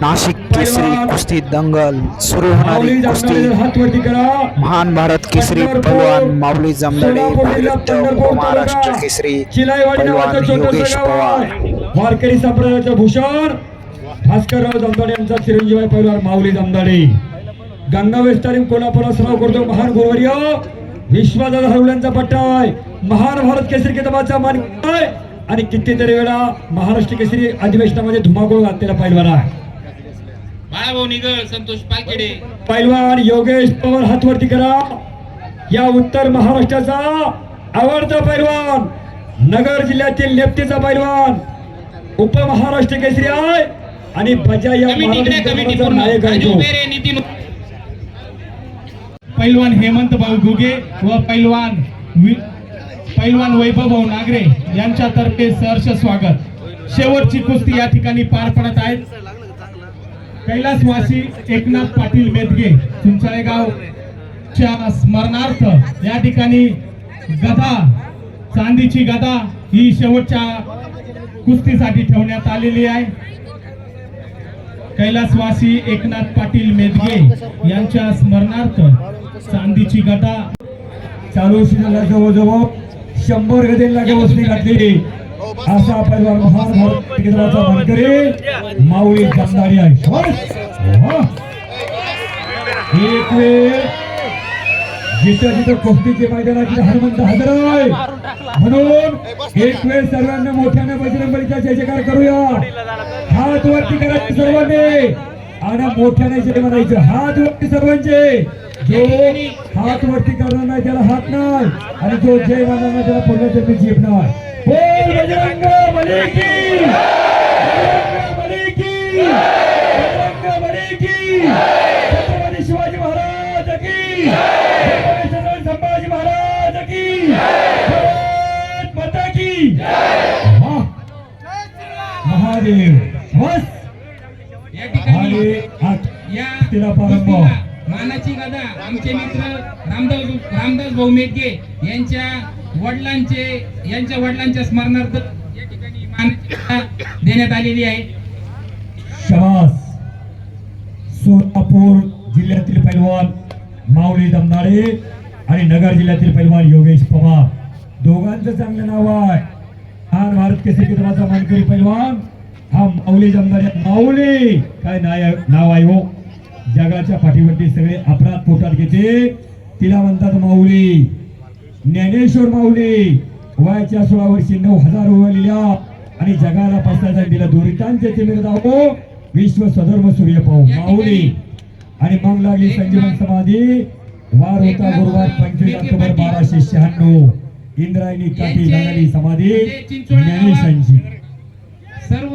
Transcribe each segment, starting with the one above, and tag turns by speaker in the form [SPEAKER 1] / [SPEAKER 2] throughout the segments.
[SPEAKER 1] नाशिक केसरी कुस्ती दंगल सुरू होणारी
[SPEAKER 2] माऊली
[SPEAKER 1] कुस्ती. महान भारत केसरी पैलवान माऊली जमदाडे महाराष्ट्र केसरी
[SPEAKER 2] नावाचं
[SPEAKER 1] योगेश पवार.
[SPEAKER 2] वारकरी संप्रदायाचं भूषण. भास्करराव जमदाडे यांचा चिरंजीवाई पैलवान माऊली जमदाडे. गंगा वेस्तारी कोल्हापूरला सराव करतो महान गुरुवर्य. विश्वादादा हरवल्यांचा पट्टा आहे. महान भारत केसरी किताबाचा मान आणि कितीतरी वेळा महाराष्ट्र केसरी अधिवेशनामध्ये धुमाकूळ घातलेला पैलवान आहे.
[SPEAKER 3] बाळाभाऊ निगळ संतोष पालखेडे.
[SPEAKER 2] पैलवान योगेश पवार हातवरती करा. या उत्तर महाराष्ट्राचा आवडता पैलवान नगर जिल्ह्यातील लेप्तीचा पैलवान उपमहाराष्ट्र केसरी आहे. आणि बजा या
[SPEAKER 3] कमिटी इकडे कमिटी
[SPEAKER 2] महाराष्ट्राचा
[SPEAKER 3] पूर्ण.
[SPEAKER 2] नायक आहे
[SPEAKER 3] राजू
[SPEAKER 2] तो.
[SPEAKER 3] बेरे नितीन.
[SPEAKER 4] पैलवान हेमंत भाऊ घुगे व पैलवान वि- पैलवान वैभव भाऊ नागरे यांच्यातर्फे सहर्ष स्वागत. शेवटची कुस्ती या ठिकाणी पार पडत आहेत कैलासवासी एकनाथ पाटील मेदगे च्या स्मरणार्थ या ठिकाणी गदा चांदीची गदा ही शेवटच्या कुस्तीसाठी ठेवण्यात आलेली आहे. कैलासवासी एकनाथ पाटील मेदगे यांच्या स्मरणार्थ चांदीची गदा.
[SPEAKER 2] चालू शिनाला जवळजवळ शंभर गदेला व्यवस्थी घातली असा पैलवान महान भारत केंद्राचा मानकरी माऊली जमदारी आहे. एक वेळ. जिथं जिथं कुस्तीचे मैदानाची हनुमंत हजर आहे म्हणून एक वेळ सर्वांना मोठ्यानं बजरंगबलीचा जय जयकार करूया. हात वरती करायचे सर्वांनी. आणि मोठ्याने जय म्हणायचं. हात वरती सर्वांचे. जो हात वरती करणार नाही त्याला हात नाही. आणि जो जय म्हणणार नाही त्याला पुन्हा जन्मी जीभ नाही बोल बजरंग बली की. बजरंग बली की. बजरंग बली की. छत्रपती शिवाजी महाराज की. छत्रपती संभाजी महाराज की. भारत माता की. महादेव. बस.
[SPEAKER 3] या ठिकाणी या
[SPEAKER 2] तिला प्रारंभ.
[SPEAKER 3] मानाची गदा आमचे मित्र रामदास रामदास भाऊ मेटगे यांच्या वडिलांचे यांच्या वडिलांच्या स्मरणार्थ या ठिकाणी देण्यात आलेली आहे.
[SPEAKER 2] शबास सोलापूर जिल्ह्यातील पैलवान माऊली दमदाळे आणि नगर जिल्ह्यातील पैलवान योगेश पवार. दोघांचं चांगलं नाव आहे. महान भारत केसरी केंद्राचा मानकरी पैलवान. हा माऊली दमदाडे माऊली. काय नाय नाव आहे हो. जगाच्या पाठीवरती सगळे अपराध पोटात घेते. तिला म्हणतात माऊली. ज्ञानेश्वर माऊली वयाच्या सोळा वर्षी नऊ हजार उगवलेल्या आणि जगाला पसरायचा दिला दोरितांचे तिमिर दावो विश्व सधर्म सूर्य पाहू. माऊली आणि मग लागली संजीवन समाधी वार होता गुरुवार पंचवीस ऑक्टोबर बाराशे शहाण्णव. इंद्रायणी काठी झालेली समाधी ज्ञानेशांची.
[SPEAKER 3] सर्व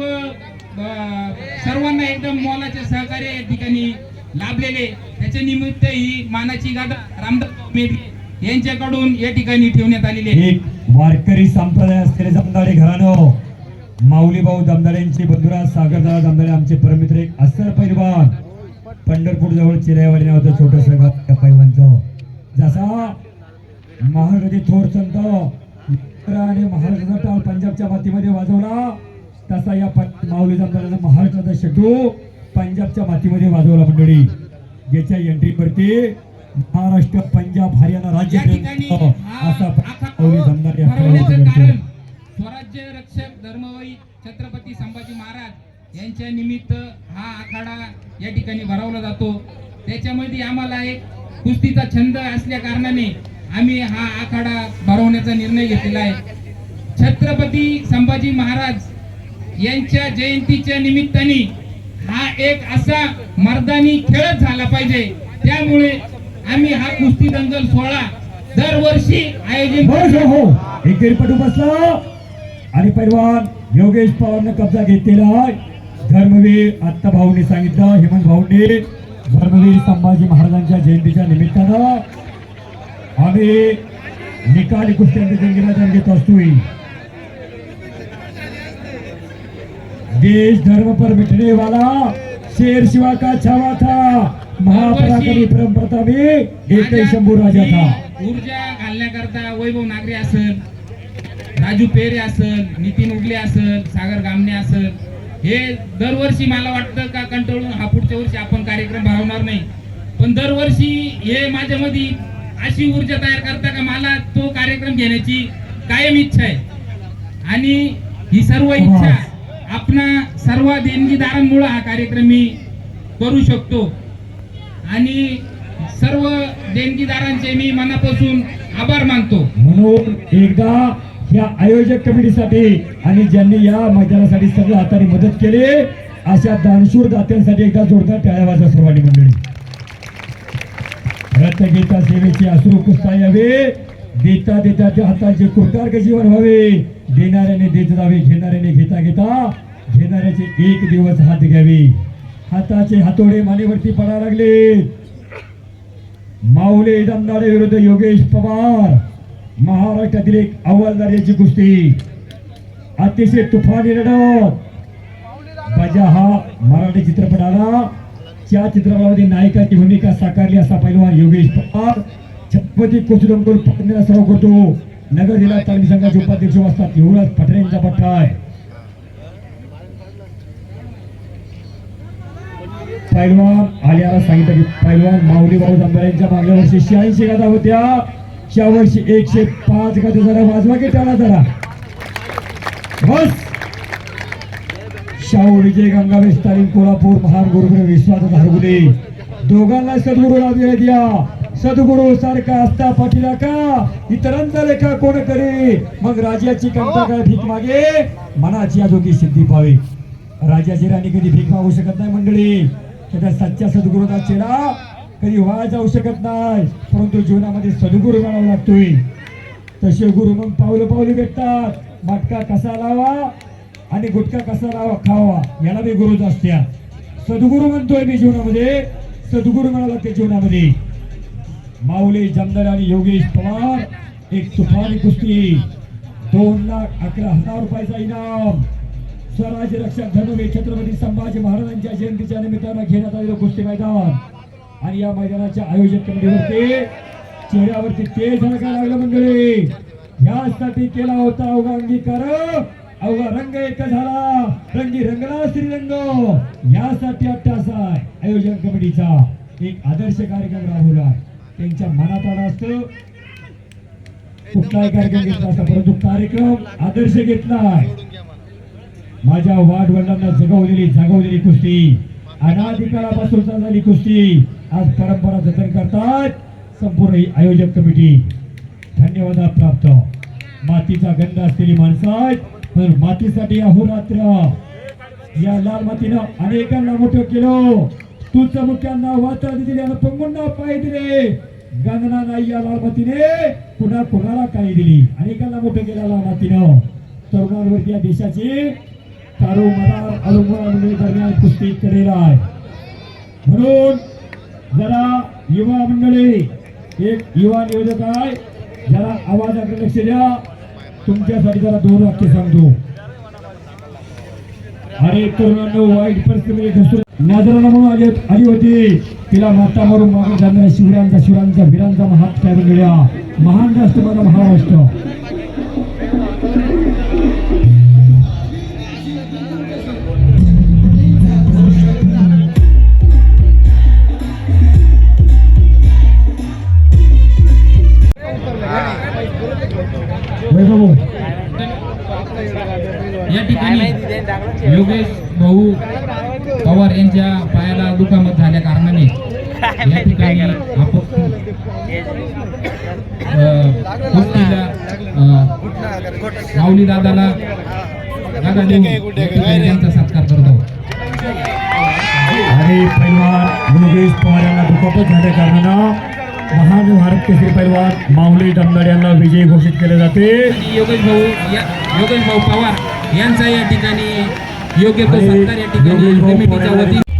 [SPEAKER 3] सर्वांना एकदम मोलाचे सहकार्य या ठिकाणी लाभलेले. त्याच्या निमित्त ही मानाची गादा रामदास यांच्याकडून या ठिकाणी ठेवण्यात आलेली आहे.
[SPEAKER 2] एक वारकरी संप्रदाय असलेले जमदाडे घराणं माऊली भाऊ दमदाड्यांचे बंधुराज सागरदादा दमदाडे आमचे परमित्र एक अस्तर पैलवान पंढरपूर जवळ चिरायवाडी नावाचं छोटस गाव त्या पैलवानचं जसा महाराजांचे थोर संत आणि महाराष्ट्राचा टाळ पंजाबच्या मातीमध्ये वाजवला तसा या माऊली जमदाड्यानं महाराष्ट्राचा शेटू पंजाबच्या मातीमध्ये वाजवला मंडळी. ज्याच्या एंट्रीवरती महाराष्ट्र पंजाब हरियाणा राज्य.
[SPEAKER 3] स्वराज्य रक्षक धर्मवीर छत्रपती संभाजी महाराज यांच्या निमित्त हा आखाडा या ठिकाणी भरवला जातो. त्याच्यामध्ये आम्हाला एक कुस्तीचा छंद असल्या कारणाने आम्ही हा आखाडा भरवण्याचा निर्णय घेतलेला आहे. छत्रपती संभाजी महाराज यांच्या जयंतीच्या निमित्ताने हा एक असा मर्दानी खेळच झाला पाहिजे. त्यामुळे आम्ही हा कुस्ती दंगल सोहळा दरवर्षी आयोजित
[SPEAKER 2] बस हो एक एकेरीपटू बसला. आणि पैलवान योगेश पवारनं कब्जा घेतलेला आहे. धर्मवीर आत्ता भाऊंनी सांगितलं हेमंत भाऊंनी. धर्मवीर संभाजी महाराजांच्या जयंतीच्या निमित्तानं आम्ही निकाली कुस्त्यांचे जंगीला घेत असतोय. देश धर्म पर मिटने वाला शेर शिवा का छावा था? महापराक्रमी परम प्रतापी एक शंभू राजा था
[SPEAKER 3] ऊर्जा घालण्याकरता वैभव नागरे असेल राजू पेरे असेल नितीन उगले असेल सागर गामणे असेल हे दरवर्षी मला वाटतं का कंट्रोल पण दरवर्षी हे माझ्यामध्ये अशी ऊर्जा तयार करता का मला तो कार्यक्रम घेण्याची कायम इच्छा आहे. आणि ही सर्व इच्छा आपणा सर्व देणगीदारांमुळे हा कार्यक्रम मी करू शकतो. आणि सर्व देणगीदारांचे मी मनापासून आभार मानतो.
[SPEAKER 2] म्हणून एकदा या आयोजक कमिटीसाठी आणि ज्यांनी या मैदानासाठी सगळं हाताने मदत केली अशा दानशूर दात्यांसाठी एकदा जोरदार टाळ्या वाजवा सर्वांनी मंडळी. रत्नगीता सेवेची अश्रू कुस्ता यावे. देता देता त्या हाताचे कृतार्थ जीवन व्हावे. देणाऱ्याने देत जावे घेणाऱ्याने घेता घेता. घेणाऱ्याचे एक दिवस हात घ्यावे. हाताचे हातोडे मानेवरती पडा लागले. माऊले दमदारे विरुद्ध योगेश पवार. महाराष्ट्रातील एक अव्वलदारीची कुस्ती. अतिशय तुफानी लढत. बजा हा मराठी चित्रपट आला त्या चित्रपटामध्ये नायकाची भूमिका साकारली असा पैलवान योगेश पवार. छत्रपती कुस्तीकडून पकडण्याला सराव करतो. नगर जिल्हा तालीम संघाचे उपाध्यक्ष असतात युवराज पठारे यांचा पट्टा आहे. पैलवान आल्याला सांगितलं की पैलवान माऊली भाऊ जांभर यांच्या मागल्या वर्षी शहाऐंशी गादा होत्या. या वर्षी एकशे पाच गादा जरा वाजवा की त्याला जरा. बस. शाहू विजय गंगावेश तालीम कोल्हापूर महान गुरुग्र विश्वास धारगुले. दोघांना सद्गुरू लाभले द्या. सद्गुरू सारखा असता पाठीला का? इतरांचा लेखा कोण करे? मग राजाची कंटा काय भीक मागे? मनाची आजोगी सिद्धी पावे. राजाची राणी कधी भीक मागू शकत नाही मंडळी. त्या सच्च्या सद्गुरूचा चेहरा कधी वाया जाऊ शकत नाही. परंतु जीवनामध्ये सद्गुरू मिळावा लागतोय. तसे गुरु मग पावलं पावलं भेटतात. मटका कसा लावा आणि गुटखा कसा लावा खावा याला मी गुरुच असत्या. सद्गुरू म्हणतोय मी जीवनामध्ये. सद्गुरू मिळाला लागते जीवनामध्ये. माऊली जमदार आणि योगेश पवार एक तुफानी कुस्ती. दोन लाख अकरा हजार रुपयाचा इनाम. स्वराज्य रक्षक धनुवे छत्रपती संभाजी महाराजांच्या जयंतीच्या निमित्तानं घेण्यात आलेलं कुस्ती मैदान. आणि या मैदानाच्या आयोजक कमिटीवरती चेहऱ्यावरती तेल झळकायला लागलं मंडळी. ह्यासाठी केला होता अवघा अंगीकार. अवघा रंग एक झाला. रंगी रंगला श्रीरंग. यासाठी अट्टास आहे आयोजन कमिटीचा. एक आदर्श कार्यक्रम राबवला त्यांच्या मनात आला असतं. कुठलाही कार्यक्रम घेतला असता परंतु कार्यक्रम आदर्श घेतला आहे. माझ्या वाडवडिलांना जगवलेली जागवलेली कुस्ती. अनाधिकारापासून काळापासून चाललेली कुस्ती. आज परंपरा जतन करतात. संपूर्ण ही आयोजक कमिटी. धन्यवाद प्राप्त. मातीचा गंध असलेली माणसं आहेत पण मातीसाठी अहोरात्र. या लाल मातीनं अनेकांना मोठं केलं. तुझ मुख्यांना वाचा दिली आणि पंगुंना पाय दिले. गंगना नाही या लाल मातीने. पुन्हा कुणाला काही दिली? अनेकांना मोठं केलं लाल मातीनं. तरुणांवरती या देशाची कारो मदार अलंबुळा दरम्यान कुस्ती केलेला आहे. म्हणून जरा युवा मंडळी एक युवा नियोजक आहे. जरा आवाजाकडे लक्ष द्या. तुमच्यासाठी जरा दोन वाक्य सांगतो. अरे तरुणांनो वाईट परिस्थितीमध्ये घसरून नाजराला म्हणून आली आली होती. तिला माता मारून मागून जाणाऱ्या शिवरायांचा शिवरायांचा वीरांचा महात काय महान राष्ट्र माझा महाराष्ट्र.
[SPEAKER 3] योगेश भाऊ पवार यांच्या पायाला दुखामत झाल्या कारणाने या ठिकाणी आपण माऊली दादाला दादा देऊन या ठिकाणी त्यांचा सत्कार करतो
[SPEAKER 2] आणि पैलवान योगेश पवार यांना दुखापत झाल्या कारणानं महान भारत केसरी पैलवान माऊली दमदार यांना विजयी घोषित केले जाते.
[SPEAKER 3] योगेश भाऊ या योगेश भाऊ पवार यांचा या ठिकाणी योग्य तो सत्कार या ठिकाणी